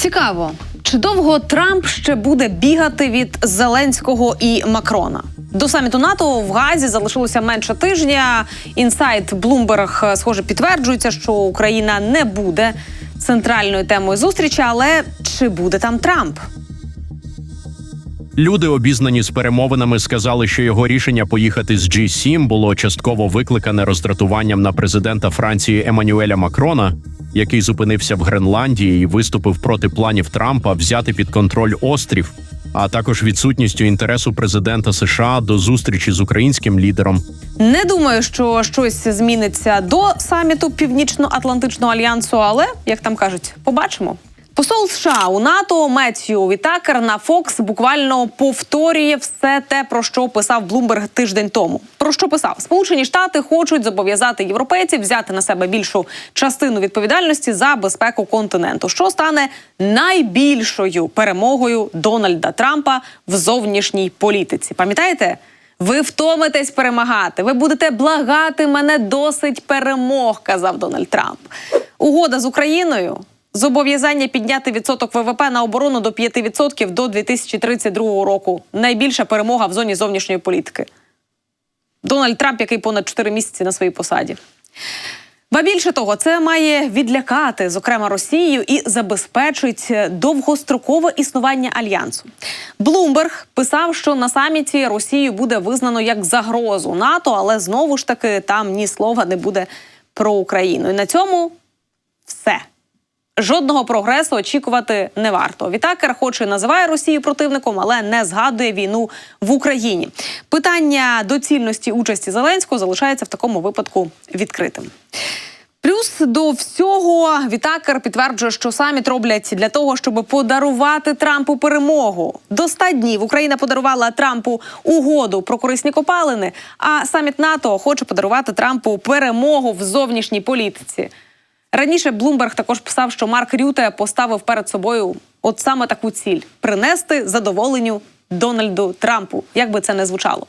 Цікаво, чи довго Трамп ще буде бігати від Зеленського і Макрона? До саміту НАТО в Газі залишилося менше тижня. Інсайт Bloomberg, схоже, підтверджується, що Україна не буде центральною темою зустрічі, але чи буде там Трамп? Люди, обізнані з перемовинами, сказали, що його рішення поїхати з G7 було частково викликане роздратуванням на президента Франції Еммануеля Макрона, який зупинився в Гренландії і виступив проти планів Трампа взяти під контроль острів, а також відсутністю інтересу президента США до зустрічі з українським лідером. Не думаю, що щось зміниться до саміту Північно-Атлантичного альянсу, але як там кажуть, побачимо. Посол США у НАТО Меттью Вітакер на Фокс буквально повторює все те, про що писав Блумберг тиждень тому. Про що писав Сполучені Штати хочуть зобов'язати європейців взяти на себе більшу частину відповідальності за безпеку континенту, що стане найбільшою перемогою Дональда Трампа в зовнішній політиці. Пам'ятаєте? Ви втомитесь перемагати. Ви будете благати мене досить перемог, казав Дональд Трамп. Угода з Україною. Зобов'язання підняти відсоток ВВП на оборону до 5% до 2032 року. Найбільша перемога в зоні зовнішньої політики. Дональд Трамп, який понад 4 місяці на своїй посаді. Ба більше того, це має відлякати, зокрема Росію, і забезпечить довгострокове існування альянсу. Блумберг писав, що на саміті Росію буде визнано як загрозу НАТО, але знову ж таки там ні слова не буде про Україну. І на цьому все. Жодного прогресу очікувати не варто. Вітакер, хоч і називає Росію противником, але не згадує війну в Україні. Питання доцільності участі Зеленського залишається в такому випадку відкритим. Плюс до всього Вітакер підтверджує, що саміт роблять для того, щоб подарувати Трампу перемогу. До 100 днів Україна подарувала Трампу угоду про корисні копалини. А саміт НАТО хоче подарувати Трампу перемогу в зовнішній політиці. Раніше Блумберг також писав, що Марк Рюте поставив перед собою от саме таку ціль принести задоволенню Дональду Трампу, як би це не звучало.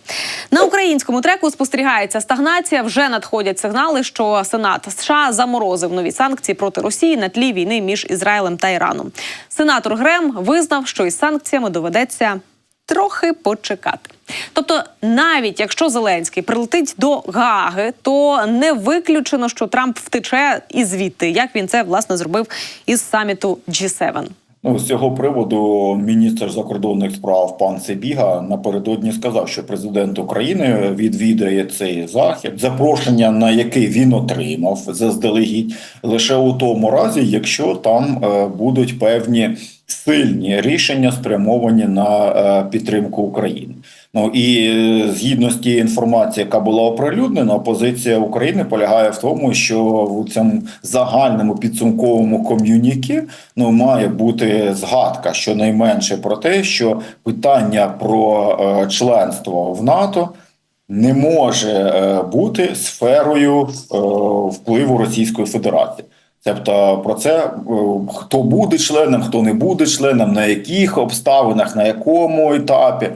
На українському треку спостерігається стагнація. Вже надходять сигнали, що Сенат США заморозив нові санкції проти Росії на тлі війни між Ізраїлем та Іраном. Сенатор Грем визнав, що із санкціями доведеться трохи почекати. Тобто, навіть якщо Зеленський прилетить до Гаги, то не виключено, що Трамп втече і звідти, як він це власне зробив із саміту G7. Ну, з цього приводу міністр закордонних справ пан Себіга напередодні сказав, що президент України відвідає цей захід, запрошення на який він отримав заздалегідь лише у тому разі, якщо там е, будуть певні сильні рішення спрямовані на е, підтримку України. Ну і е, згідно з тієї інформації, яка була оприлюднена, позиція України полягає в тому, що в цьому загальному підсумковому ком'юнікі ну має бути згадка щонайменше про те, що питання про е, членство в НАТО. Не може е, бути сферою впливу Російської Федерації. Тобто про це хто буде членом, хто не буде членом, на яких обставинах, на якому етапі.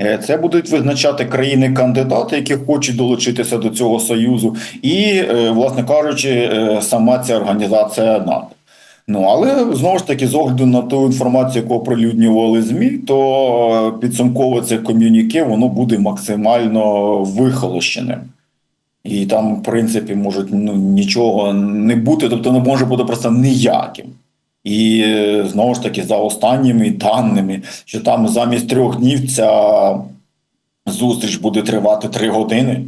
Е, Це будуть визначати країни-кандидати, які хочуть долучитися до цього союзу, і, е, власне кажучи, е, сама ця організація НАТО. Ну але знову ж таки, з огляду на ту інформацію, яку оприлюднювали змі, то підсумкове це ком'юніке воно буде максимально вихолощеним. І там, в принципі, можуть ну, нічого не бути, тобто не може бути просто ніяким. І знову ж таки, за останніми даними, що там замість трьох днів ця зустріч буде тривати три години.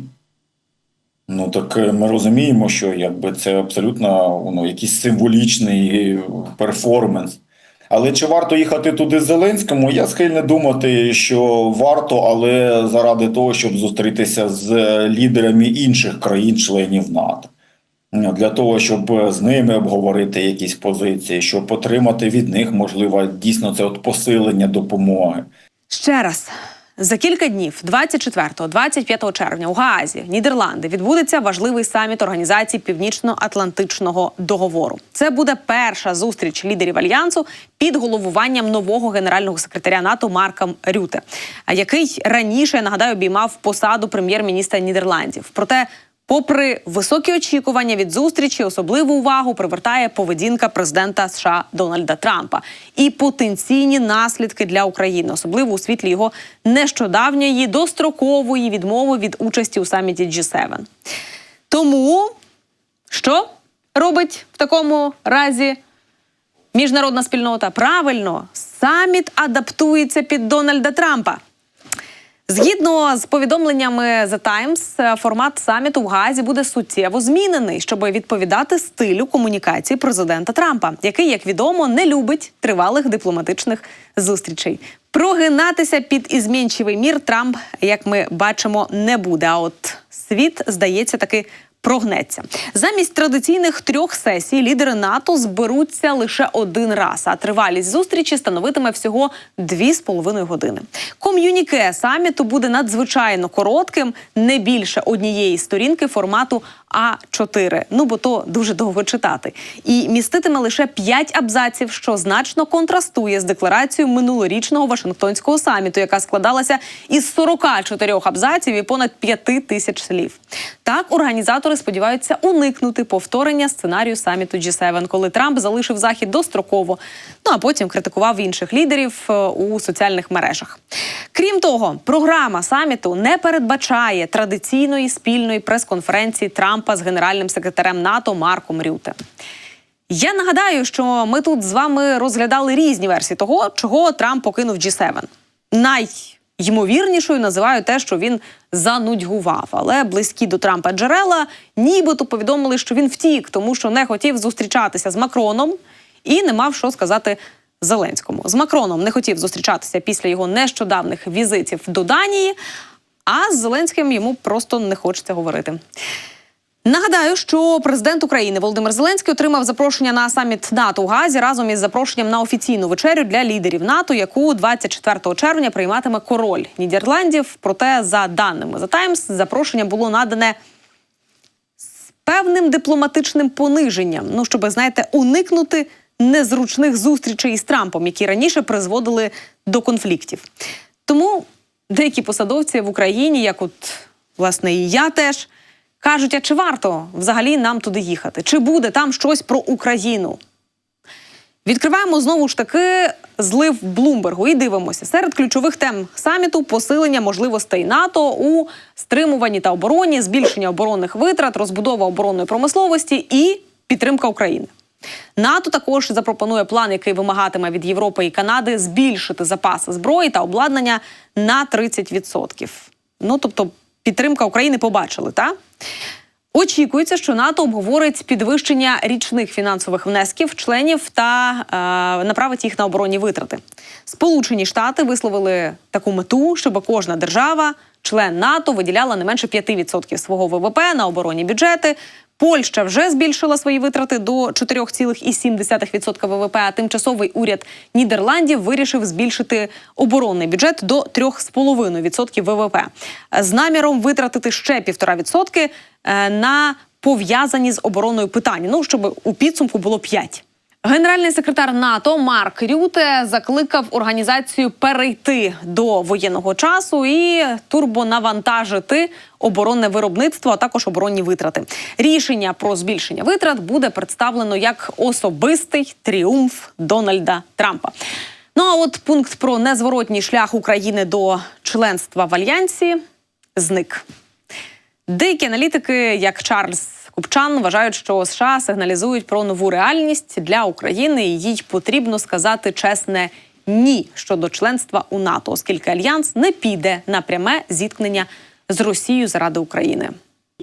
Ну так е, ми розуміємо, що якби це абсолютно ну, якийсь символічний перформанс. Але чи варто їхати туди Зеленському? Я схильний думати, що варто, але заради того, щоб зустрітися з лідерами інших країн-членів НАТО. Для того, щоб з ними обговорити якісь позиції, щоб отримати від них, можливо, дійсно це от посилення допомоги. Ще раз. За кілька днів, 24-25 червня, у Гаазі, Нідерланди, відбудеться важливий саміт організації Північно-Атлантичного договору. Це буде перша зустріч лідерів альянсу під головуванням нового генерального секретаря НАТО Марка Рюте, який раніше нагадаю обіймав посаду прем'єр-міністра Нідерландів. Проте Попри високі очікування від зустрічі, особливу увагу привертає поведінка президента США Дональда Трампа і потенційні наслідки для України, особливо у світлі його нещодавньої дострокової відмови від участі у саміті G7. Тому що робить в такому разі міжнародна спільнота? Правильно, саміт адаптується під Дональда Трампа. Згідно з повідомленнями The Times, формат саміту в Газі буде суттєво змінений, щоб відповідати стилю комунікації президента Трампа, який, як відомо, не любить тривалих дипломатичних зустрічей. Прогинатися під ізмінчивий мір Трамп, як ми бачимо, не буде. А от світ здається таки. Прогнеться замість традиційних трьох сесій. Лідери НАТО зберуться лише один раз, а тривалість зустрічі становитиме всього дві з половиною години. Ком'юніке саміту буде надзвичайно коротким, не більше однієї сторінки формату А4. Ну бо то дуже довго читати, і міститиме лише п'ять абзаців, що значно контрастує з декларацією минулорічного Вашингтонського саміту, яка складалася із 44 абзаців і понад 5 тисяч слів. Так організатори сподіваються уникнути повторення сценарію саміту G7, коли Трамп залишив захід достроково, ну а потім критикував інших лідерів е, у соціальних мережах. Крім того, програма саміту не передбачає традиційної спільної прес-конференції Трампа з генеральним секретарем НАТО Марком Рюте. Я нагадаю, що ми тут з вами розглядали різні версії того, чого Трамп покинув G7. Найймовірнішою називають те, що він занудьгував, але близькі до Трампа джерела нібито повідомили, що він втік, тому що не хотів зустрічатися з Макроном і не мав що сказати Зеленському. З Макроном не хотів зустрічатися після його нещодавних візитів до Данії, а з Зеленським йому просто не хочеться говорити. Нагадаю, що президент України Володимир Зеленський отримав запрошення на саміт НАТО у Газі разом із запрошенням на офіційну вечерю для лідерів НАТО, яку 24 червня прийматиме король Нідерландів. Проте, за даними The Times, запрошення було надане з певним дипломатичним пониженням. Ну щоб знаєте, уникнути незручних зустрічей із Трампом, які раніше призводили до конфліктів. Тому деякі посадовці в Україні, як от власне і я теж. Кажуть, а чи варто взагалі нам туди їхати? Чи буде там щось про Україну? Відкриваємо знову ж таки злив Блумбергу і дивимося серед ключових тем саміту посилення можливостей НАТО у стримуванні та обороні, збільшення оборонних витрат, розбудова оборонної промисловості і підтримка України. НАТО також запропонує план, який вимагатиме від Європи і Канади збільшити запаси зброї та обладнання на 30%. Ну тобто, підтримка України побачили, так? Очікується, що НАТО обговорить підвищення річних фінансових внесків членів та е, направить їх на оборонні витрати. Сполучені Штати висловили таку мету, щоб кожна держава, член НАТО, виділяла не менше 5% свого ВВП на оборонні бюджети. Польща вже збільшила свої витрати до 4,7% ВВП. А тимчасовий уряд Нідерландів вирішив збільшити оборонний бюджет до 3,5% ВВП з наміром витратити ще 1,5% е, на пов'язані з обороною питання. Ну щоб у підсумку було 5%. Генеральний секретар НАТО Марк Рюте закликав організацію перейти до воєнного часу і турбонавантажити оборонне виробництво, а також оборонні витрати. Рішення про збільшення витрат буде представлено як особистий тріумф Дональда Трампа. Ну а от пункт про незворотній шлях України до членства в альянсі зник. Деякі аналітики, як Чарльз Купчан, вважають, що США сигналізують про нову реальність для України, і їй потрібно сказати чесне ні щодо членства у НАТО, оскільки альянс не піде на пряме зіткнення з Росією заради України.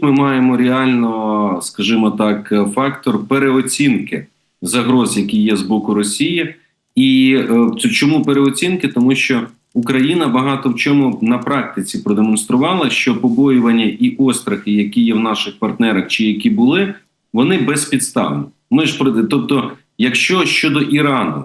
Ми маємо реально, скажімо так, фактор переоцінки загроз, які є з боку Росії, і е, чому переоцінки? Тому що Україна багато в чому на практиці продемонструвала, що побоювання і острахи, які є в наших партнерах, чи які були, вони безпідставні. Ми ж тобто, якщо щодо Ірану,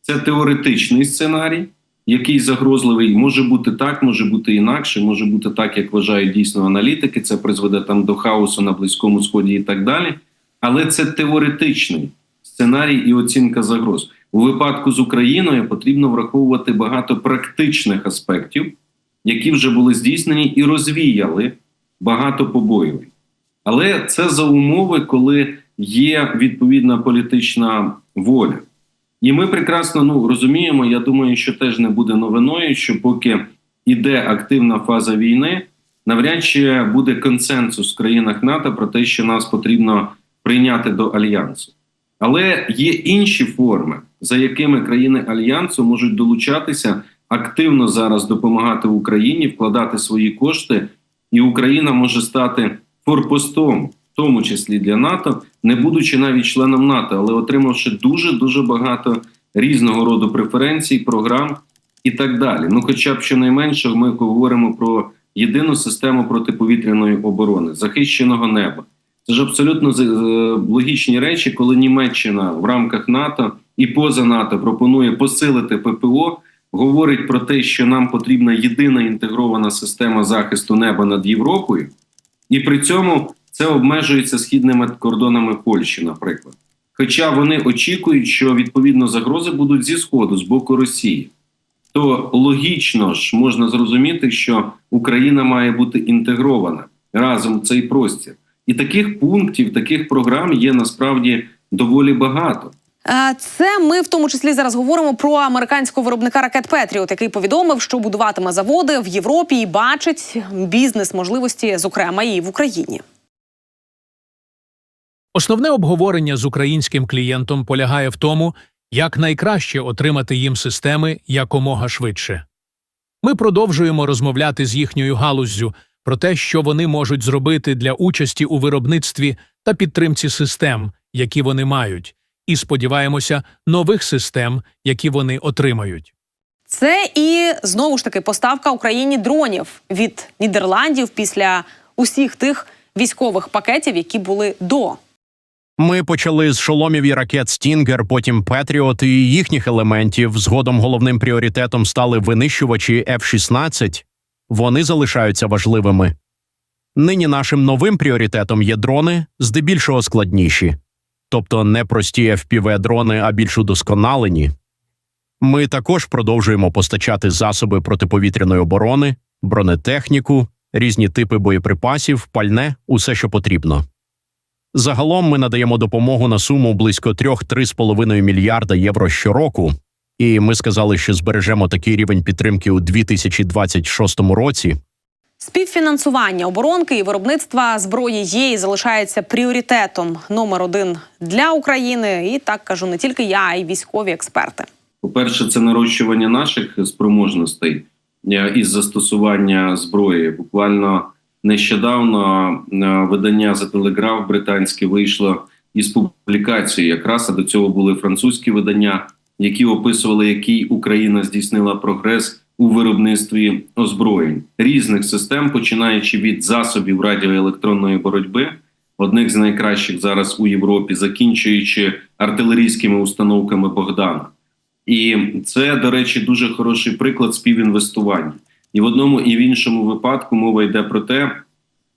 це теоретичний сценарій, який загрозливий, може бути так, може бути інакше, може бути так, як вважають дійсно аналітики. Це призведе там до хаосу на близькому сході і так далі. Але це теоретичний сценарій і оцінка загроз. У випадку з Україною потрібно враховувати багато практичних аспектів, які вже були здійснені і розвіяли багато побоювань. Але це за умови, коли є відповідна політична воля. І ми прекрасно ну, розуміємо, я думаю, що теж не буде новиною, що поки іде активна фаза війни, навряд чи буде консенсус в країнах НАТО про те, що нас потрібно прийняти до альянсу. Але є інші форми, за якими країни альянсу можуть долучатися активно зараз допомагати Україні, вкладати свої кошти, і Україна може стати форпостом, в тому числі для НАТО, не будучи навіть членом НАТО, але отримавши дуже дуже багато різного роду преференцій, програм і так далі. Ну, хоча б щонайменше, ми говоримо про єдину систему протиповітряної оборони, захищеного неба. Це ж абсолютно е, логічні речі, коли Німеччина в рамках НАТО і поза НАТО пропонує посилити ППО, говорить про те, що нам потрібна єдина інтегрована система захисту неба над Європою, і при цьому це обмежується східними кордонами Польщі, наприклад. Хоча вони очікують, що відповідно загрози будуть зі сходу з боку Росії, то логічно ж можна зрозуміти, що Україна має бути інтегрована разом в цей простір. І таких пунктів, таких програм є насправді доволі багато. Це ми в тому числі зараз говоримо про американського виробника ракет Петріот, який повідомив, що будуватиме заводи в Європі і бачить бізнес можливості, зокрема і в Україні. Основне обговорення з українським клієнтом полягає в тому, як найкраще отримати їм системи якомога швидше. Ми продовжуємо розмовляти з їхньою галуззю про те, що вони можуть зробити для участі у виробництві та підтримці систем, які вони мають, і сподіваємося нових систем, які вони отримають. Це і знову ж таки поставка Україні дронів від Нідерландів після усіх тих військових пакетів, які були до. Ми почали з шоломів і ракет Стінгер, потім Петріот і їхніх елементів. Згодом головним пріоритетом стали винищувачі F-16. Вони залишаються важливими. Нині нашим новим пріоритетом є дрони, здебільшого складніші, тобто не прості FPV-дрони, а більш удосконалені. Ми також продовжуємо постачати засоби протиповітряної оборони, бронетехніку, різні типи боєприпасів, пальне, усе, що потрібно. Загалом ми надаємо допомогу на суму близько 3-3,5 мільярда євро щороку. І ми сказали, що збережемо такий рівень підтримки у 2026 році. Співфінансування оборонки і виробництва зброї є і залишається пріоритетом номер один для України. І так кажу не тільки я, а й військові експерти. По-перше, це нарощування наших спроможностей е, із застосування зброї. Буквально нещодавно е, видання за телеграф британське вийшло із публікацією. Якраз а до цього були французькі видання, які описували, який Україна здійснила прогрес у виробництві озброєнь різних систем, починаючи від засобів радіоелектронної боротьби, одних з найкращих зараз у Європі, закінчуючи артилерійськими установками Богдана. І це, до речі, дуже хороший приклад співінвестування. І в одному і в іншому випадку мова йде про те,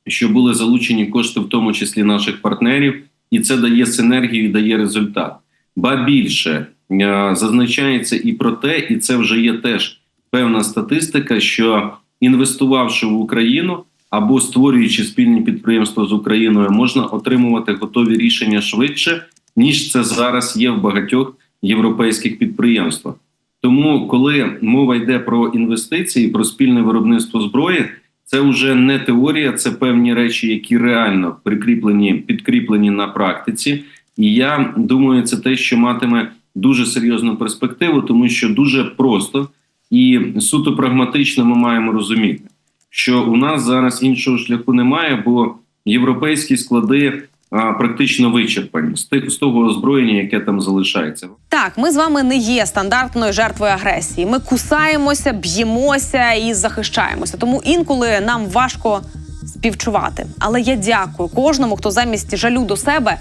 що були залучені кошти, в тому числі наших партнерів, і це дає синергію, і дає результат. Ба більше е, зазначається і про те, і це вже є теж певна статистика, що інвестувавши в Україну або створюючи спільні підприємства з Україною, можна отримувати готові рішення швидше, ніж це зараз є в багатьох європейських підприємствах. Тому, коли мова йде про інвестиції, про спільне виробництво зброї, це вже не теорія, це певні речі, які реально прикріплені, підкріплені на практиці. І я думаю, це те, що матиме дуже серйозну перспективу, тому що дуже просто і суто прагматично ми маємо розуміти, що у нас зараз іншого шляху немає, бо європейські склади практично вичерпані з тих з того озброєння, яке там залишається. Так, ми з вами не є стандартною жертвою агресії. Ми кусаємося, б'ємося і захищаємося. Тому інколи нам важко співчувати. Але я дякую кожному, хто замість жалю до себе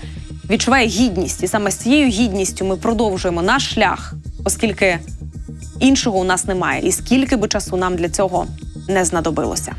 відчуває гідність. І саме з цією гідністю ми продовжуємо наш шлях, оскільки іншого у нас немає. І скільки би часу нам для цього не знадобилося.